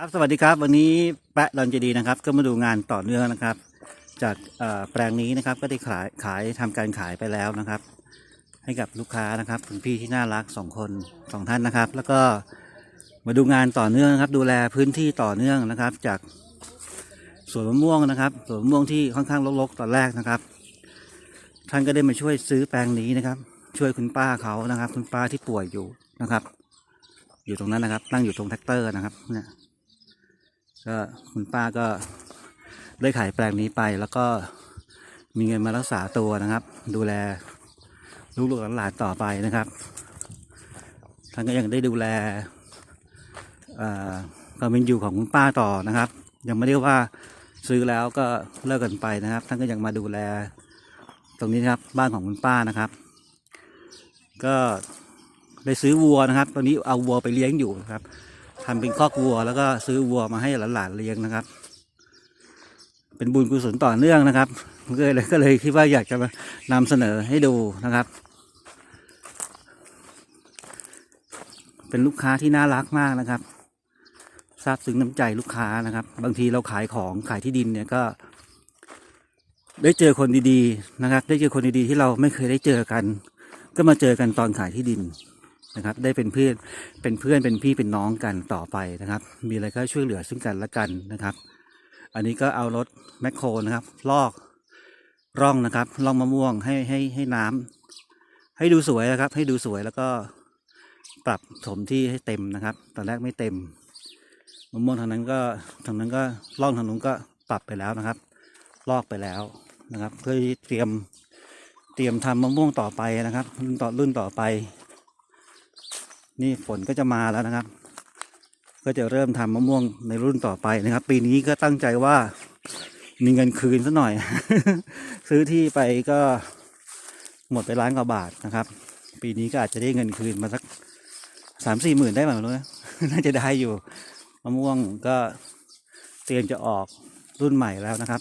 ครับสวัสดีครับวันนี้แปะดอนเจดีนะครับ ก็มาดูงานต่อเนื่องนะครับ จากแปลงนี้นะครับก็ได้ขายขายทำการขายไปแล้วนะครับ ให้กับลูกค้านะครับคุณพี่ที่น่ารักสองคนสองท่านนะครับ แล้วก็มาดูงานต่อเนื่องนะครับ ดูแลพื้นที่ต่อเนื่องนะครับ จากสวนมะม่วงนะครับสวนมะม่วงที่ค่อนข้างรกๆตอนแรกนะครับ ท่านก็ได้มาช่วยซื้อแปลงนี้นะครับ ช่วยคุณป้าเขานะครับ คุณป้าที่ป่วยอยู่นะครับ อยู่ตรงนั้นนะครับ นั่งอยู่ตรงแท็กเตอร์นะครับเนี่ย ก็คุณป้าก็ได้ขายแปลงนี้ไป แล้วก็มีเงินมารักษาตัวนะครับ ดูแลลูกๆหลานต่อไปนะครับท่านก็ยังได้ดูแลความเป็นอยู่ของคุณป้าต่อนะครับ ยังไม่ได้ว่าซื้อแล้วก็เลิกกันไปนะครับ ท่านก็ยังมาดูแล ตรงนี้นะครับบ้านของคุณป้านะครับ ก็ได้ซื้อวัวนะครับ ตอนนี้เอาวัวไปเลี้ยงอยู่นะครับ ทำเป็นคอกวัว แล้วก็ซื้อวัวมาให้หลานๆเลี้ยงนะครับ เป็นบุญกุศลต่อเนื่องนะครับก็เลยก็เลยคิดว่าอยากจะมานำเสนอให้ดูนะครับ เป็นลูกค้าที่น่ารักมากนะครับซาบซึ้งน้ำใจลูกค้านะครับ บางทีเราขายของขายที่ดินเนี่ยก็ ได้เจอคนดีๆนะครับ ได้เจอคนดีๆที่เราไม่เคยได้เจอกัน ก็มาเจอกันตอนขายที่ดิน นะครับ ได้เป็นเพื่อนเป็นเพื่อนเป็นพี่เป็นน้องกันต่อไปนะครับ มีอะไรก็ช่วยเหลือซึ่งกันและกันนะครับ อันนี้ก็เอารถแมคโครนะครับ ลอกร่องนะครับร่องมะม่วงให้ให้ให้น้ำให้ดูสวยนะครับ ให้ดูสวยแล้วก็ปรับถมที่ให้เต็มนะครับ ตอนแรกไม่เต็มมะม่วงทางนั้นก็ทางนั้นก็ร่องทางนู้นก็ปรับไปแล้วนะครับ ลอกไปแล้วนะครับ เพื่อเตรียมเตรียมทำมะม่วงต่อไปนะครับ รุ่นต่อรุ่นต่อไป นี่ฝนก็จะมาแล้วนะครับ ก็จะเริ่มทำมะม่วงในรุ่นต่อไปนะครับ ปีนี้ก็ตั้งใจว่ามีเงินคืนซะหน่อย ซื้อที่ไปก็หมดไปล้านกว่าบาทนะครับ ปีนี้ก็อาจจะได้เงินคืนมาสักสามสี่หมื่นได้ไหมรู้นะน่าจะได้อยู่มะม่วงก็เตรียมจะออกรุ่นใหม่แล้วนะครับ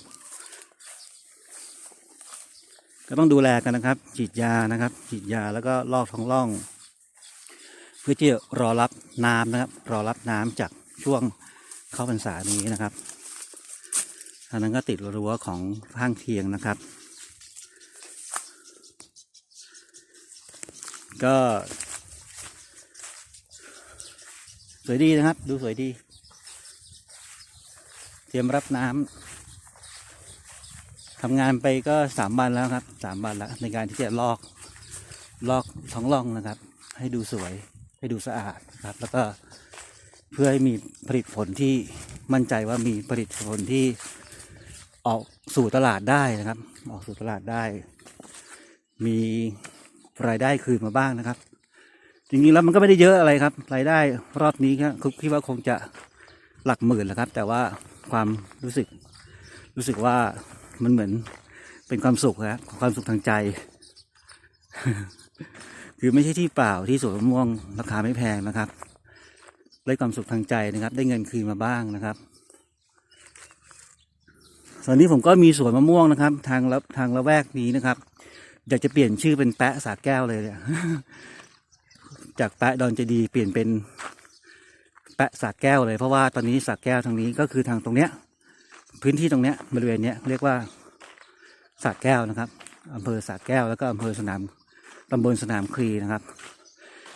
ก็ต้องดูแลกันนะครับ ฉีดยานะครับ ฉีดยาแล้วก็ลอกท้องร่อง พื่อที่จะรอรับน้ำนะครับ รอรับน้ำจากช่วงเข้าพรรษานี้นะครับทางนั้นก็ติดรั้วของข้างเคียงนะครับ ก็สวยดีนะครับ ดูสวยดี เตรียมรับน้ำทำงานไปก็สามวันแล้วครับสามวันแล้วในการที่จะลอกลอกท้องร่องนะครับ ให้ดูสวย ให้ดูสะอาดครับ แล้วก็เพื่อให้มีผลิตผลที่มั่นใจว่ามีผลิตผลที่ออกสู่ตลาดได้นะครับ ออกสู่ตลาดได้ มีรายได้คืนมาบ้างนะครับ จริงๆแล้วมันก็ไม่ได้เยอะอะไรครับ รายได้รอบนี้ครับคิดว่าคงจะหลักหมื่นแหละครับ แต่ว่าความรู้สึกรู้สึกว่ามันเหมือนเป็นความสุขครับความสุขทางใจ คือไม่ใช่ที่เปล่าที่สวนมะม่วงราคาไม่แพงนะครับ ได้ความสุขทางใจนะครับ ได้เงินคืนมาบ้างนะครับตอนนี้ผมก็มีสวนมะม่วงนะครับ ทางละทางละแวกนี้นะครับอยากจะเปลี่ยนชื่อเป็นแปะสาแก้วเลยเนี่ยจากแปะดอนเจดีย์เปลี่ยนเป็นแปะสาแก้วเลย เพราะว่าตอนนี้สาแก้วทางนี้ก็คือทางตรงเนี้ย พื้นที่ตรงเนี้ยบริเวณเนี้ยเรียกว่าสาแก้วนะครับอำเภอสาแก้วแล้วก็อำเภอสนาม ตำบลสนามคลีนะครับ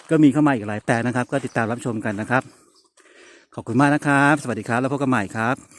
ก็มีเข้ามาอีกหลายแปลงนะครับ ก็ติดตามรับชมกันนะครับ ขอบคุณมากนะครับ สวัสดีครับ แล้วพบกันใหม่ครับ